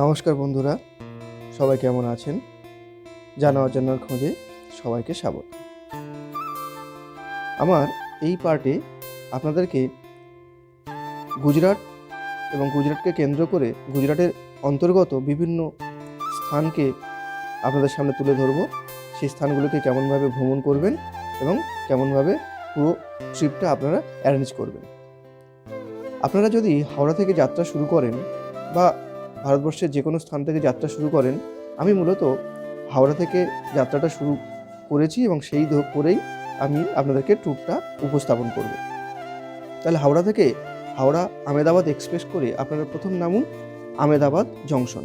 নমস্কার বন্ধুরা, সবাই কেমন আছেন? জানা অজানার খোঁজে সবাইকে স্বাগত। আমার এই পার্টে আপনাদেরকে গুজরাট এবং গুজরাটকে কেন্দ্র করে গুজরাটের অন্তর্গত বিভিন্ন স্থানকে আপনাদের সামনে তুলে ধরবো। সেই স্থানগুলোকে কেমনভাবে ভ্রমণ করবেন এবং কেমনভাবে পুরো ট্রিপটা আপনারা অ্যারেঞ্জ করবেন। আপনারা যদি হাওড়া থেকে যাত্রা শুরু করেন বা ভারতবর্ষের যে কোনো স্থান থেকে যাত্রা শুরু করেন, আমি মূলত হাওড়া থেকে যাত্রাটা শুরু করেছি এবং সেই করেই আমি আপনাদেরকে ট্যুরটা উপস্থাপন করব। তাহলে হাওড়া থেকে হাওড়া আমেদাবাদ এক্সপ্রেস করে আপনারা প্রথম নামুন আমেদাবাদ জংশন।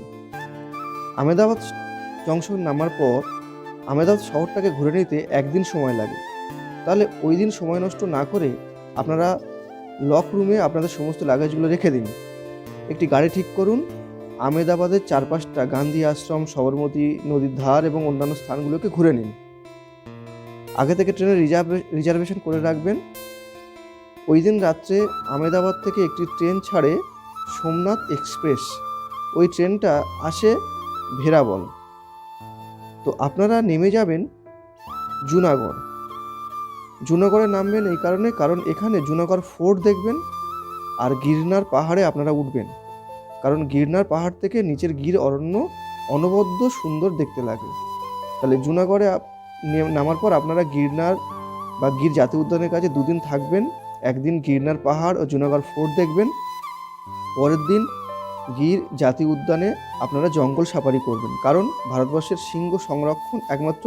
আমেদাবাদ জংশন নামার পর আমেদাবাদ শহরটাকে ঘুরে নিতে একদিন সময় লাগে। তাহলে ওই দিন সময় নষ্ট না করে আপনারা লক রুমে আপনাদের সমস্ত লাগেজগুলো রেখে দিন। একটি গাড়ি ঠিক করুন আমেদাবাদের চারপাশটা গান্ধী আশ্রম, সবরমতী নদীর ধার এবং অন্যান্য স্থানগুলোকে ঘুরে নিন। আগে থেকে ট্রেনের রিজার্ভ রিজার্ভেশন করে রাখবেন। ওই দিন রাত্রে আমেদাবাদ থেকে একটি ট্রেন ছাড়ে সোমনাথ এক্সপ্রেস। ওই ট্রেনটা আসে ভেরাবল। তো আপনারা নেমে যাবেন জুনাগড়। জুনাগড়ে নামবেন এই কারণে, কারণ এখানে জুনাগড় ফোর্ট দেখবেন আর গিরনার পাহাড়ে আপনারা উঠবেন। কারণ গিরনার পাহাড় থেকে নিচের গির অরণ্য অনবদ্য সুন্দর দেখতে লাগে। তাহলে জুনাগড়ে নামার পর আপনারা গিরনার বা গির জাতীয় উদ্যানের কাছে দুদিন থাকবেন, একদিন গিরনার পাহাড় ও জুনাগড় ফোর্ট দেখবেন, পরের দিন গির জাতীয় উদ্যানে আপনারা জঙ্গল সাফারি করবেন। কারণ ভারতবর্ষের সিংহ সংরক্ষণ একমাত্র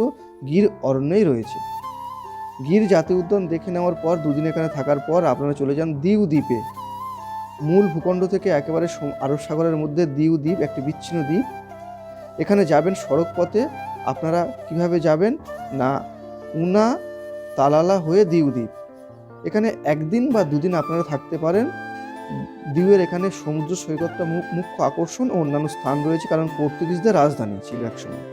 গির অরণ্যেই রয়েছে। গির জাতীয় উদ্যান দেখে নেওয়ার পর, দুদিন এখানে থাকার পর আপনারা চলে যান দিউ দ্বীপে। মূল ভূখণ্ড থেকে একেবারে আরব সাগরের মধ্যে দিউ দ্বীপ, একটি বিচ্ছিন্ন দ্বীপ। এখানে যাবেন সড়ক পথে। আপনারা কীভাবে যাবেন? না, উনা তালালা হয়ে দিউ দ্বীপ। এখানে একদিন বা দুদিন আপনারা থাকতে পারেন। দিউয়ের এখানে সমুদ্র সৈকতটা মুখ্য আকর্ষণ ও অন্যান্য স্থান রয়েছে কারণ পর্তুগিজদের রাজধানী ছিল একসময়।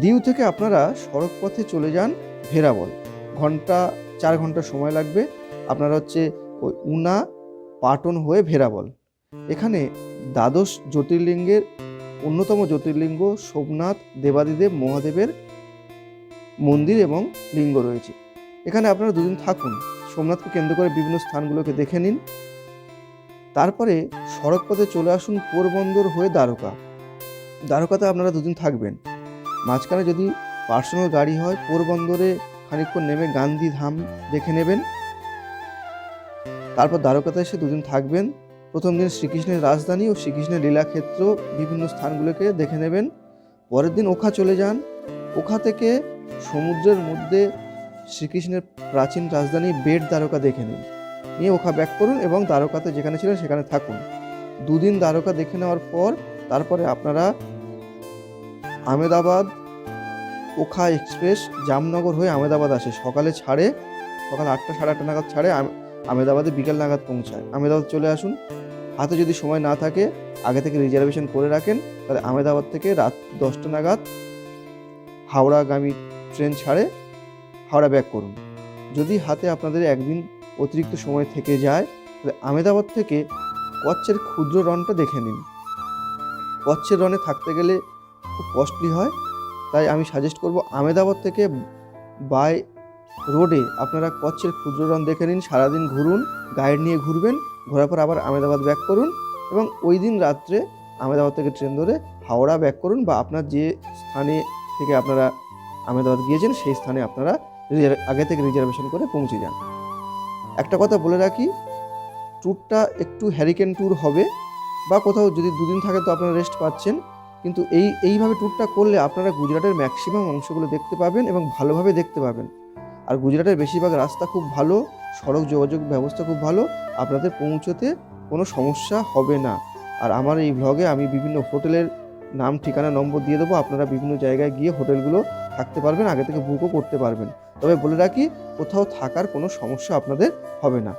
দিউ থেকে আপনারা সড়ক পথে চলে যান ভেরাবল। ঘণ্টা, চার ঘণ্টা সময় লাগবে। আপনারা হচ্ছে ওই উনা পাটন হয়ে ভেরাবল এখানে দ্বাদশ জ্যোতির্লিঙ্গের, অন্যতম জ্যোতির্লিঙ্গ সোমনাথ দেবাদিদেব মহাদেবের মন্দির এবং লিঙ্গ রয়েছে। এখানে আপনারা দুদিন থাকুন, সোমনাথকে কেন্দ্র করে বিভিন্ন স্থানগুলোকে দেখে নিন। তারপরে সড়ক পথে চলে আসুন পোরবন্দর হয়ে দ্বারকা। দ্বারকাতে আপনারা দুদিন থাকবেন। মাঝখানে যদি পার্সোনাল গাড়ি হয়, পোরবন্দরে খানিকক্ষণ নেমে গান্ধী ধাম দেখে নেবেন। তারপর দ্বারকাতে এসে দুদিন থাকবেন। প্রথম দিন শ্রীকৃষ্ণের রাজধানী ও শ্রীকৃষ্ণের লীলাক্ষেত্র বিভিন্ন স্থানগুলোকে দেখে নেবেন। পরের দিন ওখা চলে যান। ওখা থেকে সমুদ্রের মধ্যে শ্রীকৃষ্ণের প্রাচীন রাজধানী বেট দ্বারকা দেখে নিন। নিয়ে ওখা ব্যাক করুন এবং দ্বারকাতে যেখানে ছিলেন সেখানে থাকুন। দুদিন দ্বারকা দেখে নেওয়ার পর তারপরে আপনারা আমেদাবাদ ওখা এক্সপ্রেস জামনগর হয়ে আমেদাবাদ আসে। সকালে ছাড়ে, সকাল আটটা সাড়ে আটটা নাগাদ ছাড়ে আমেদাবাদে বিকেল নাগাদ পৌঁছায়। আমেদাবাদ চলে আসুন। হাতে যদি সময় না থাকে, আগে থেকে রিজার্ভেশন করে রাখেন। তাহলে আমেদাবাদ থেকে রাত দশটা নাগাদ হাওড়াগামী ট্রেন ছাড়ে হাওড়া ব্যাক করুন। যদি হাতে আপনাদের একদিন অতিরিক্ত সময় থেকে যায়, তাহলে আমেদাবাদ থেকে কচ্ছের ক্ষুদ্র রনটা দেখে নিন। কচ্ছের রনে থাকতে গেলে খুব কস্টলি হয়। তাই আমি সাজেস্ট করব আমেদাবাদ থেকে বাই রোডে আপনারা কচ্ছের ক্ষুদ্র রন দেখে নিন, সারাদিন ঘুরুন, গাইড নিয়ে ঘুরবেন, ঘোরার পর আবার আমেদাবাদ ব্যাক করুন এবং ওই দিন রাত্রে আমেদাবাদ থেকে ট্রেন ধরে হাওড়া ব্যাক করুন বা আপনার যে স্থানে থেকে আপনারা আমেদাবাদ গিয়েছেন, সেই স্থানে আপনারা আগে থেকে রিজার্ভেশন করে পৌঁছে যান। একটা কথা বলে রাখি ট্যুরটা একটু হ্যারিকেন ট্যুর হবে বা কোথাও যদি দুদিন থাকে তো আপনারা রেস্ট পাচ্ছেন, কিন্তু এই, এইভাবে ট্যুরটা করলে আপনারা গুজরাটের ম্যাক্সিমাম অংশগুলো দেখতে পাবেন এবং ভালোভাবে দেখতে পাবেন। আর গুজরাটের বেশিরভাগ রাস্তা খুব ভালো, সড়ক যোগাযোগ ব্যবস্থা খুব ভালো, আপনাদের পৌঁছতে কোনো সমস্যা হবে না। আর আমার এই ব্লগে আমি বিভিন্ন হোটেলের নাম, ঠিকানা, নম্বর দিয়ে দেবো, আপনারা বিভিন্ন জায়গায় গিয়ে হোটেলগুলো থাকতে পারবেন, আগে থেকে বুকও করতে পারবেন। তবে বলে রাখি, কোথাও থাকার কোনো সমস্যা আপনাদের হবে না।